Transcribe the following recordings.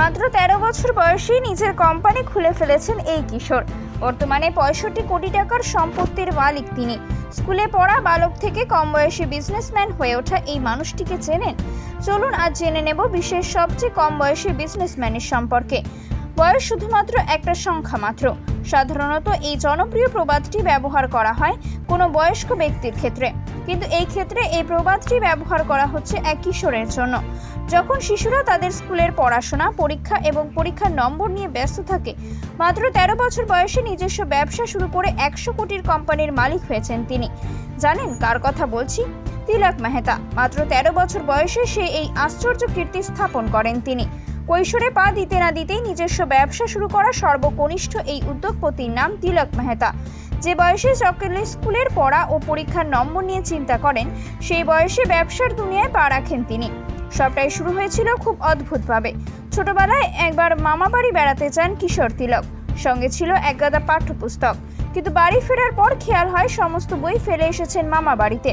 মাত্র তেরো বছর বয়সেই নিজের কোম্পানি খুলে ফেলেছেন এই কিশোর। বর্তমানে পঁয়ষট্টি কোটি টাকার সম্পত্তির মালিক তিনি। স্কুলে পড়া বালক থেকে কম বয়সী বিজনেসম্যান হয়ে ওঠা এই মানুষটিকে চেনেন? চলুন আজ জেনে নেব বিশ্বের সবচেয়ে কম বয়সী বিজনেসম্যানের সম্পর্কে। বয়স শুধুমাত্র একটা সংখ্যা মাত্র। সাধারণত এই জনপ্রিয় প্রবাদটি ব্যবহার করা হয় কোনো বয়স্ক ব্যক্তির ক্ষেত্রে। কিন্তু এই ক্ষেত্রে এই প্রবাদটি ব্যবহার করা হচ্ছে এক কিশোরের জন্য। যখন শিশুরা তাদের স্কুলের পড়াশোনা, পরীক্ষা এবং পরীক্ষার নম্বর নিয়ে ব্যস্ত থাকে, মাত্র তেরো বছর বয়সে নিজস্ব ব্যবসা শুরু করে একশো কোটির কোম্পানির মালিক হয়েছেন তিনি। জানেন কার কথা বলছি? তিলক মেহতা। মাত্র তেরো বছর বয়সে সে এই আশ্চর্য কীর্তি স্থাপন করেন তিনি। কৈশোরে পা দিতে না দিতেই নিজস্ব ব্যবসা শুরু করা সর্বকনিষ্ঠ এই উদ্যোগপতির নাম তিলক মেহতা। যে বয়সে সকলে স্কুলের পড়া ও পরীক্ষার নম্বর নিয়ে চিন্তা করেন, সেই বয়সে ব্যবসার দুনিয়ায় পা রাখেন তিনি। সবটাই শুরু হয়েছিল খুব অদ্ভুতভাবে। ছোটবেলায় একবার মামা বাড়ি বেড়াতে যান কিশোর তিলক। সঙ্গে ছিল একগাদা পাঠ্যপুস্তক। কিন্তু বাড়ি ফেরার পর খেয়াল হয় সমস্ত বই ফেলে এসেছেন মামা বাড়িতে।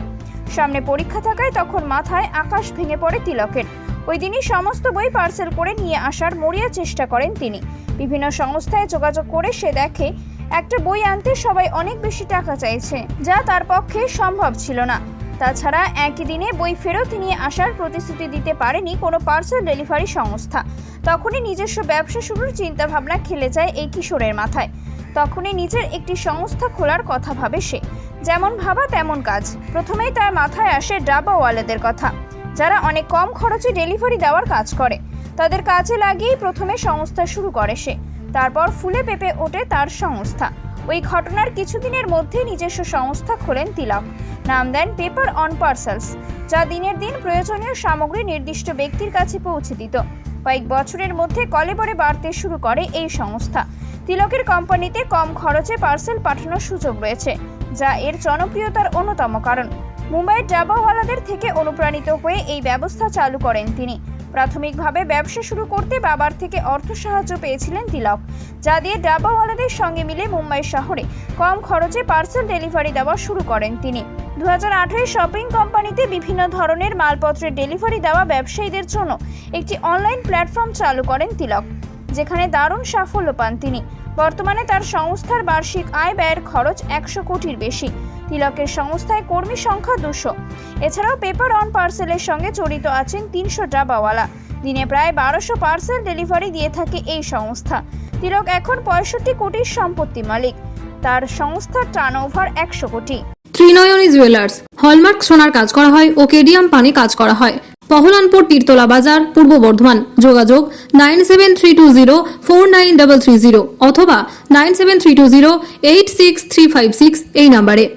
সামনে পরীক্ষা থাকায় তখন মাথায় আকাশ ভেঙে পড়ে তিলকের। ওই দিনই সমস্ত বই পার্সেল করে নিয়ে আসার মরিয়া চেষ্টা করেন তিনি। বিভিন্ন সংস্থায় যোগাযোগ করে সে দেখে, একটা বই আনতে সবাই অনেক বেশি টাকা চাইছে, যা তার পক্ষে সম্ভব ছিল না। তাছাড়া একই দিনে বই ফেরত নিয়ে আসার প্রতিশ্রুতি দিতে পারেনি কোনো পার্সেল ডেলিভারি সংস্থা। তখনই নিজস্ব ব্যবসা শুরুর চিন্তাভাবনা খেলে যায় এই কিশোরের মাথায়। তখনই নিজের একটি সংস্থা খোলার কথা ভাবে সে। যেমন ভাবা তেমন কাজ। প্রথমেই তার মাথায় আসে ডাবাওয়ালেদের কথা। যারা অনেক কম খরচে ডেলিভারি দেওয়ার কাজ করে। তাদের কাজে লাগিয়েই প্রথমে সংস্থা শুরু করে সে। তারপর ফুলে পেপে ওঠে তার সংস্থা। ওই ঘটনার কিছুদিনের মধ্যে নিজস্ব সংস্থা খোলেন তিলক। নাম দেন পেপার অন পার্সেলস, যা দিনের দিন প্রয়োজনীয় সামগ্রী নির্দিষ্ট ব্যক্তির কাছে পৌঁছে দিত। কয়েক বছরের মধ্যে কলেবরে বাড়তে শুরু করে এই সংস্থা। তিলকের কোম্পানিতে কম খরচে পার্সেল পাঠানোর সুযোগ রয়েছে। যা এর জনপ্রিয়তার অন্যতম কারণ। মুম্বাইয়ের ডাবাওয়ালাদের থেকে অনুপ্রাণিত হয়ে এই ব্যবস্থা চালু করেন তিনি। প্রাথমিকভাবে ব্যবসা শুরু করতে বাবার থেকে অর্থ সাহায্য পেয়েছিলেন তিলক, যা দিয়ে ডাবাওয়ালাদের সঙ্গে মিলে মুম্বাই শহরে কম খরচে পার্সেল ডেলিভারি দেওয়া শুরু করেন তিনি। দু হাজার আঠারো শপিং কোম্পানিতে বিভিন্ন ধরনের মালপত্রের ডেলিভারি দেওয়া ব্যবসায়ীদের জন্য একটি অনলাইন প্ল্যাটফর্ম চালু করেন তিলক। যেখানে দারুণ সাফল্য পান তিনি। বর্তমানে তার সংস্থার বার্ষিক আয় ব্যয়ের খরচ একশো কোটির বেশি। তিলকের সংস্থায় কর্মী সংখ্যা দুশো। এছাড়াও পেপার অন পার্সেলের সঙ্গে জড়িত আছেন তিনশো ডাবাওয়ালা। দিনে প্রায় বারোশো পার্সেল ডেলিভারি দিয়ে থাকে এই সংস্থা। তিলক এখন পঁয়ষট্টি কোটির সম্পত্তি মালিক। তার সংস্থার টার্ন ওভার একশো কোটি। ত্রিনয়নী জুয়েলার্স হলমার্ক সোনার কাজ করা হয় ও কেডিয়াম পানি কাজ করা হয়। পহলানপুর তীরতলা বাজার, পূর্ব বর্ধমান। যোগাযোগ nine seven three two zero four nine double three zero অথবা nine seven three two zero eight six three five six এই নাম্বারে।